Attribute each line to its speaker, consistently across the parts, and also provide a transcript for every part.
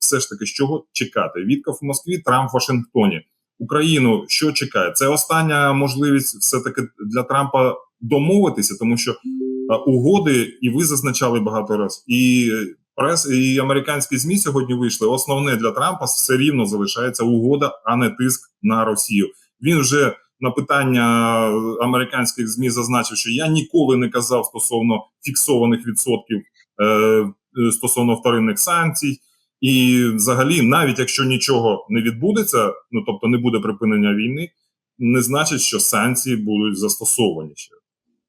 Speaker 1: все ж таки, з чого чекати? Вітков в Москві, Трамп в Вашингтоні. Україну що чекає? Це остання можливість все-таки для Трампа домовитися, тому що угоди, і ви зазначали багато раз, і прес, і американські змі сьогодні вийшли. Основне для Трампа все рівно залишається угода, а не тиск на Росію. Він вже на питання американських змі зазначив, що я ніколи не казав стосовно фіксованих відсотків е, е, стосовно вторинних санкцій. І, взагалі, навіть якщо нічого не відбудеться, ну тобто не буде припинення війни, не значить, що санкції будуть застосовані ще.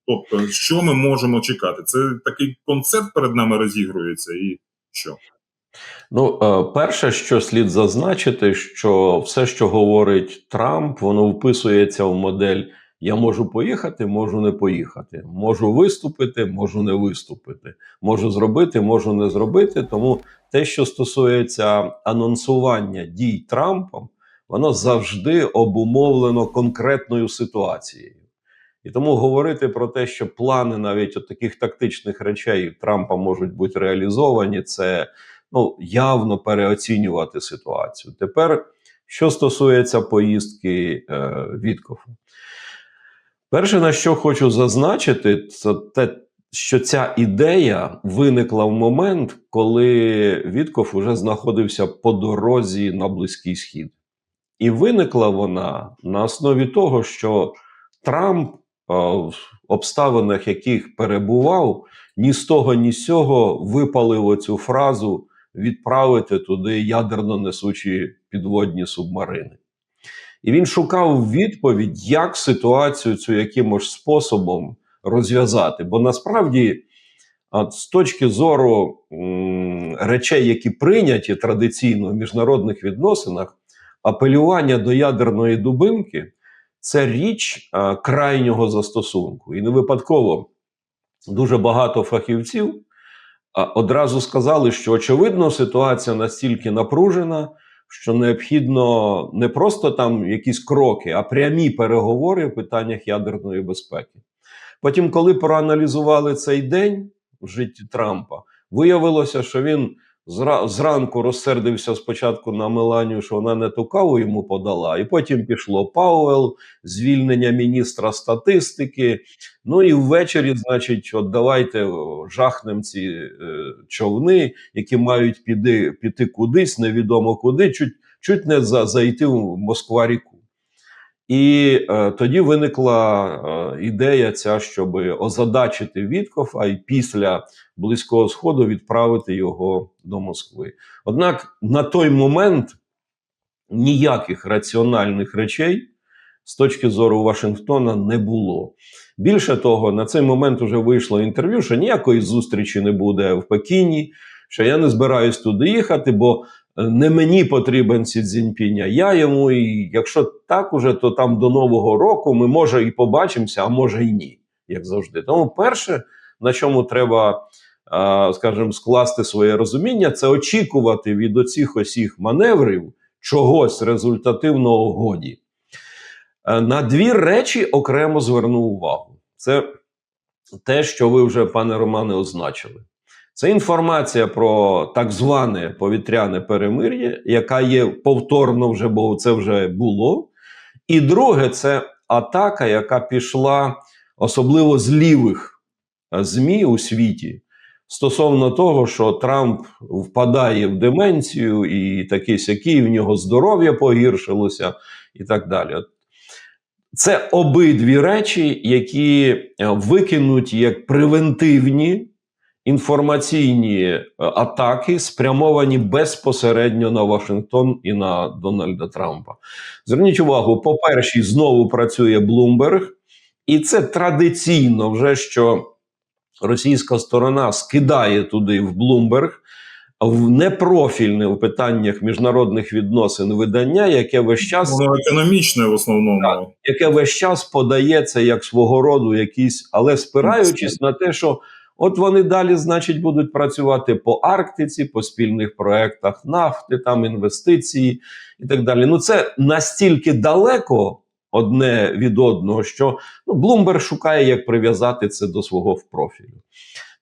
Speaker 1: Тобто, що ми можемо чекати? Це такий концерт перед нами розігрується, і що?
Speaker 2: Ну, е, перше, що слід зазначити, що все, що говорить Трамп, воно вписується в модель: я можу поїхати, можу не поїхати, можу виступити, можу не виступити, можу зробити, можу не зробити. Тому те, що стосується анонсування дій Трампом, воно завжди обумовлено конкретною ситуацією. І тому говорити про те, що плани навіть от таких тактичних речей Трампа можуть бути реалізовані, це ну явно переоцінювати ситуацію. Тепер, що стосується поїздки е, Віткофу, перше, на що хочу зазначити, це те, що ця ідея виникла в момент, коли Вітков уже знаходився по дорозі на Близький Схід. І виникла вона на основі того, що Трамп, в обставинах яких перебував, ні з того, ні з цього випалив оцю фразу відправити туди ядерно несучі підводні субмарини. І він шукав відповідь, як ситуацію цю якимось способом розв'язати. Бо насправді, от, з точки зору м, речей, які прийняті традиційно в міжнародних відносинах, апелювання до ядерної дубинки це річ а, крайнього застосунку. І не випадково дуже багато фахівців а, одразу сказали, що очевидно ситуація настільки напружена. Що необхідно не просто там якісь кроки, а прямі переговори в питаннях ядерної безпеки. Потім, коли проаналізували цей день в житті Трампа, виявилося, що він зранку розсердився спочатку на Меланію, що вона не ту каву йому подала, і потім пішло Пауел, звільнення міністра статистики. Ну і ввечері, значить, от давайте жахнем ці е, човни, які мають піди, піти кудись, невідомо куди, чуть, чуть не за, зайти в Москва-ріку. І е, тоді виникла е, ідея ця, щоб озадачити Віткофа і після Близького Сходу відправити його до Москви. Однак на той момент ніяких раціональних речей з точки зору Вашингтона не було. Більше того, на цей момент вже вийшло інтерв'ю, що ніякої зустрічі не буде в Пекіні, що я не збираюсь туди їхати, бо не мені потрібен Сі Цзіньпінь, а я йому. І якщо так уже, то там до Нового року ми може і побачимося, а може і ні, як завжди. Тому перше, на чому треба, скажімо, скласти своє розуміння, це очікувати від оцих осіх маневрів чогось результативного годі. На дві речі окремо зверну увагу. Це те, що ви вже, пане Романе, означили. Це інформація про так зване повітряне перемир'я, яка є повторно вже, бо це вже було. І друге, це атака, яка пішла особливо з лівих ЗМІ у світі стосовно того, що Трамп впадає в деменцію, і такий сякий, в нього здоров'я погіршилося, і так далі. Це обидві речі, які викинуть як превентивні інформаційні е, атаки спрямовані безпосередньо на Вашингтон і на Дональда Трампа. Зверніть увагу, по першій знову працює Блумберг, і це традиційно вже що російська сторона скидає туди в Блумберг. В непрофільне в питаннях міжнародних відносин видання, яке весь час
Speaker 1: Воно економічне в основному,
Speaker 2: так, яке весь час подається як свого роду якісь, але спираючись на те, що От вони далі, значить, будуть працювати по Арктиці, по спільних проектах нафти, там інвестиції і так далі. Ну це настільки далеко одне від одного, що ну, Блумберг шукає, як прив'язати це до свого профілю.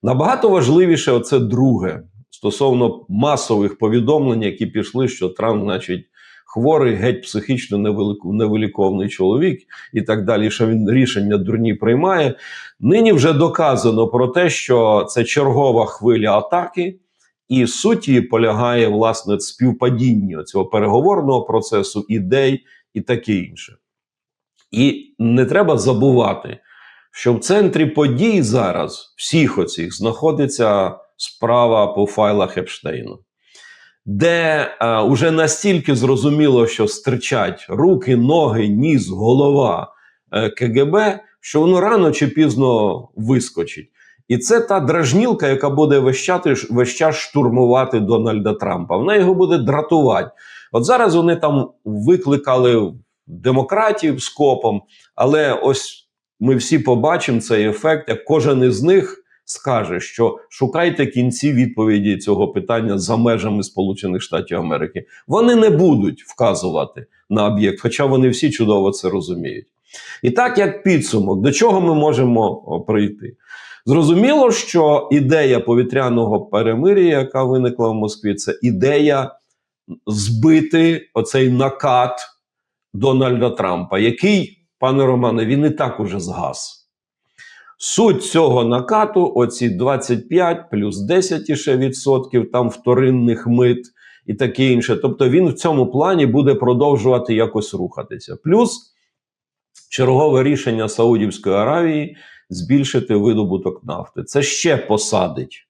Speaker 2: Набагато важливіше, оце друге, стосовно масових повідомлень, які пішли, що Трамп, значить, хворий, геть психічно невиліковний чоловік і так далі, що він рішення дурні приймає. Нині вже доказано про те, що це чергова хвиля атаки, і суть її полягає власне в співпадінні цього переговорного процесу, ідей і таке інше. І не треба забувати, що в центрі подій зараз всіх оцих знаходиться справа по файлах Епштейну, де е, уже настільки зрозуміло, що стирчать руки, ноги, ніс, голова е, КГБ, що воно рано чи пізно вискочить. І це та дражнілка, яка буде час, весь час штурмувати Дональда Трампа. Вона його буде дратувати. От зараз вони там викликали демократів з копом, але ось ми всі побачимо цей ефект, як кожен із них скаже, що шукайте кінці відповіді цього питання за межами Сполучених Штатів Америки. Вони не будуть вказувати на об'єкт, хоча вони всі чудово це розуміють. І так, як підсумок, до чого ми можемо прийти? Зрозуміло, що ідея повітряного перемир'я, яка виникла в Москві, це ідея збити оцей накат Дональда Трампа, який, пане Романе, він і так уже згас. Суть цього накату: оці 25 плюс 10 іще відсотків там вторинних мит і таке інше. Тобто він в цьому плані буде продовжувати якось рухатися. Плюс чергове рішення Саудівської Аравії збільшити видобуток нафти. Це ще посадить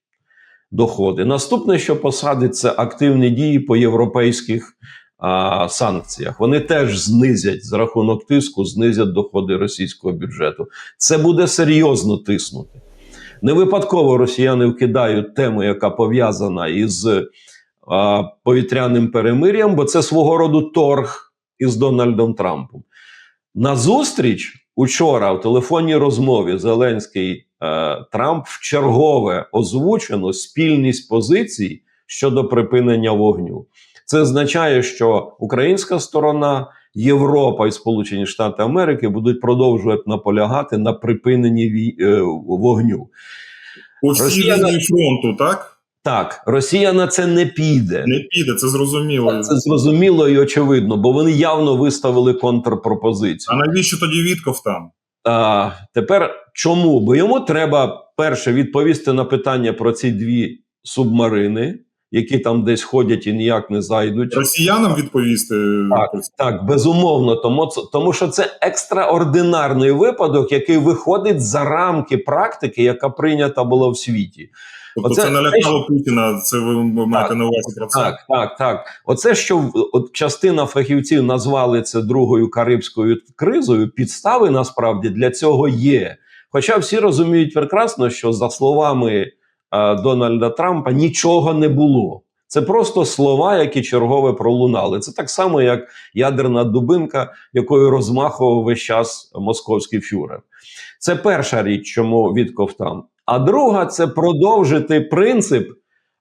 Speaker 2: доходи. Наступне, що посадить, це активні дії по європейських а, санкціях. Вони теж знизять за рахунок тиску, знизять доходи російського бюджету. Це буде серйозно тиснути. Не випадково росіяни вкидають тему, яка пов'язана із а, повітряним перемир'ям, бо це свого роду торг із Дональдом Трампом. Назустріч учора в телефонній розмові Зеленський е, Трамп вчергове озвучено спільність позицій щодо припинення вогню. Це означає, що українська сторона, Європа і Сполучені Штати Америки будуть продовжувати наполягати на припиненні е, вогню.
Speaker 1: По всій лінії фронту, так?
Speaker 2: Так, Росія на це не піде.
Speaker 1: Не піде, це зрозуміло.
Speaker 2: Це зрозуміло і очевидно, бо вони явно виставили контрпропозицію.
Speaker 1: А навіщо тоді Вітков там?
Speaker 2: А, тепер чому? Бо йому треба перше відповісти на питання про ці дві субмарини, які там десь ходять і ніяк не зайдуть.
Speaker 1: Росіянам відповісти
Speaker 2: Так. Так, безумовно, тому, тому що це екстраординарний випадок, який виходить за рамки практики, яка прийнята була в світі.
Speaker 1: Тобто
Speaker 2: Оце-
Speaker 1: це налякало Путіна, це ви маєте на увазі про це?
Speaker 2: Так, так, так. Оце, що от частина фахівців назвали це другою карибською кризою, підстави насправді для цього є. Хоча всі розуміють прекрасно, що за словами е, Дональда Трампа нічого не було. Це просто слова, які чергове пролунали. Це так само, як ядерна дубинка, якою розмахував весь час московський фюрер. Це перша річ, чому Вітков там. А друга це продовжити принцип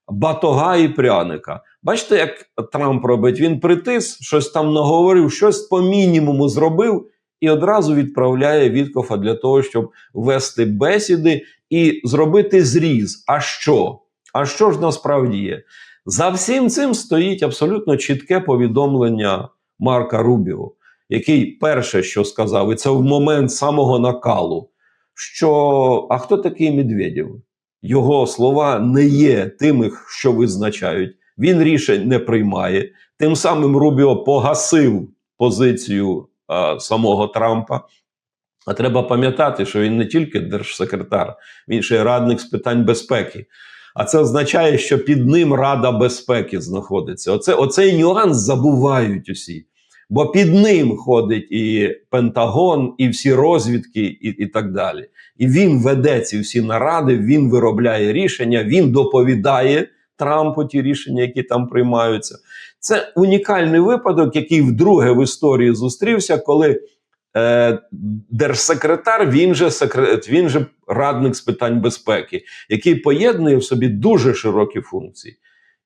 Speaker 2: батога і пряника. Бачите, як Трамп робить? Він притис, щось там наговорив, щось по мінімуму зробив і одразу відправляє Віткофа для того, щоб вести бесіди і зробити зріз. А що? А що ж насправді є? За всім цим стоїть абсолютно чітке повідомлення Марка Рубіо, який перше, що сказав, і це в момент самого накалу, що а хто такий Медведєв? Його слова не є тими, що визначають. Він рішень не приймає. Тим самим Рубіо погасив позицію самого Трампа. А треба пам'ятати, що він не тільки держсекретар, він ще й радник з питань безпеки. А це означає, що під ним Рада безпеки знаходиться. Оце, оцей нюанс забувають усі. Бо під ним ходить і Пентагон, і всі розвідки, і, і так далі. І він веде ці всі наради, він виробляє рішення, він доповідає Трампу ті рішення, які там приймаються. Це унікальний випадок, який вдруге в історії зустрівся, коли е, держсекретар, він же секрет, він же радник з питань безпеки, який поєднує в собі дуже широкі функції.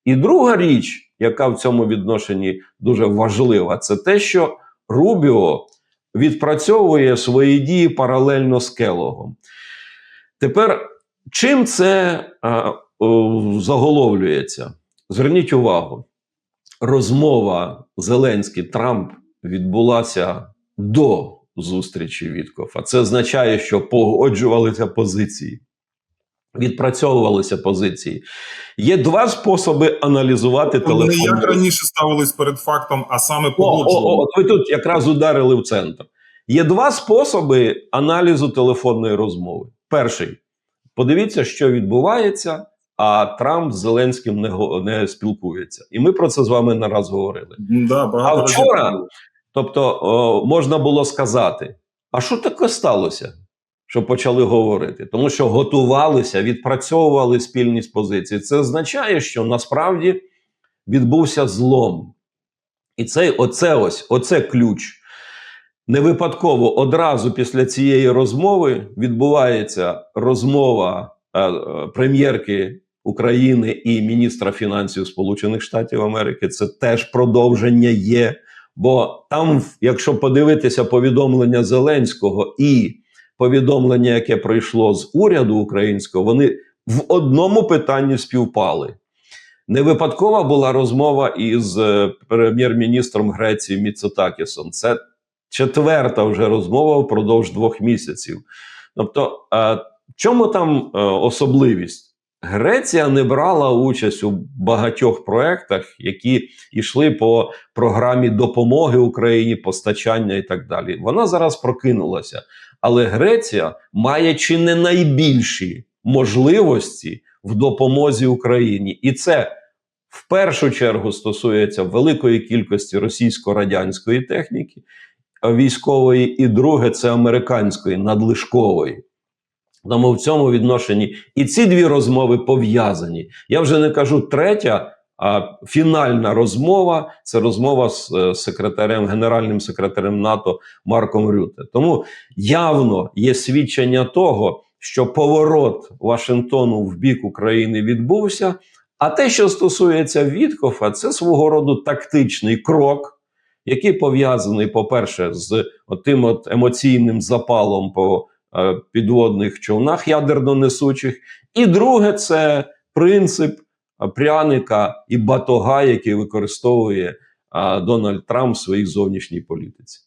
Speaker 2: І друга річ, яка в цьому відношенні дуже важлива, це те, що Рубіо відпрацьовує свої дії паралельно з Келогом. Тепер чим це е, о, заголовлюється. Зверніть увагу, розмова Зеленський Трамп відбулася до зустрічі Віткофа. Це означає, що погоджувалися позиції, відпрацьовувалися позиції. Є два способи аналізувати
Speaker 1: Вони
Speaker 2: телефон.
Speaker 1: як раніше ставились перед фактом, а саме
Speaker 2: О, о,
Speaker 1: погоджували.
Speaker 2: о, ви тут якраз ударили в центр. Є два способи аналізу телефонної розмови. Перший подивіться, що відбувається, а Трамп з Зеленським не, не спілкується. І ми про це з вами не раз говорили.
Speaker 1: Да,
Speaker 2: А вчора? Тобто, о, можна було сказати: а що таке сталося? Що почали говорити, тому що готувалися, відпрацьовували спільність позиції. Це означає, що насправді відбувся злом. І цей оце ось, оце ключ. Не випадково одразу після цієї розмови відбувається розмова е, е, прем'єрки України і міністра фінансів Сполучених Штатів Америки. Це теж продовження є. Бо там, якщо подивитися повідомлення Зеленського і повідомлення, яке прийшло з уряду українського, вони в одному питанні співпали. Не випадкова була розмова із е, прем'єр-міністром Греції Міцотакісом. Це четверта вже розмова впродовж двох місяців. Тобто, чому там е, особливість? Греція не брала участь у багатьох проєктах, які йшли по програмі допомоги Україні, постачання і так далі. Вона зараз прокинулася. Але Греція має чи не найбільші можливості в допомозі Україні. І це в першу чергу стосується великої кількості російсько-радянської техніки військової, і друге це американської надлишкової. Тому в цьому відношенні і ці дві розмови пов'язані. Я вже не кажу третя, а фінальна розмова це розмова з е, секретарем, генеральним секретарем НАТО Марком Рюте. Тому явно є свідчення того, що поворот Вашингтону в бік України відбувся. А те, що стосується Віткофа, це свого роду тактичний крок, який пов'язаний, по-перше, з тим от емоційним запалом по підводних човнах ядерно-несучих. І друге, це принцип е, пряника і батога, який використовує е, Дональд Трамп в своїй зовнішній політиці.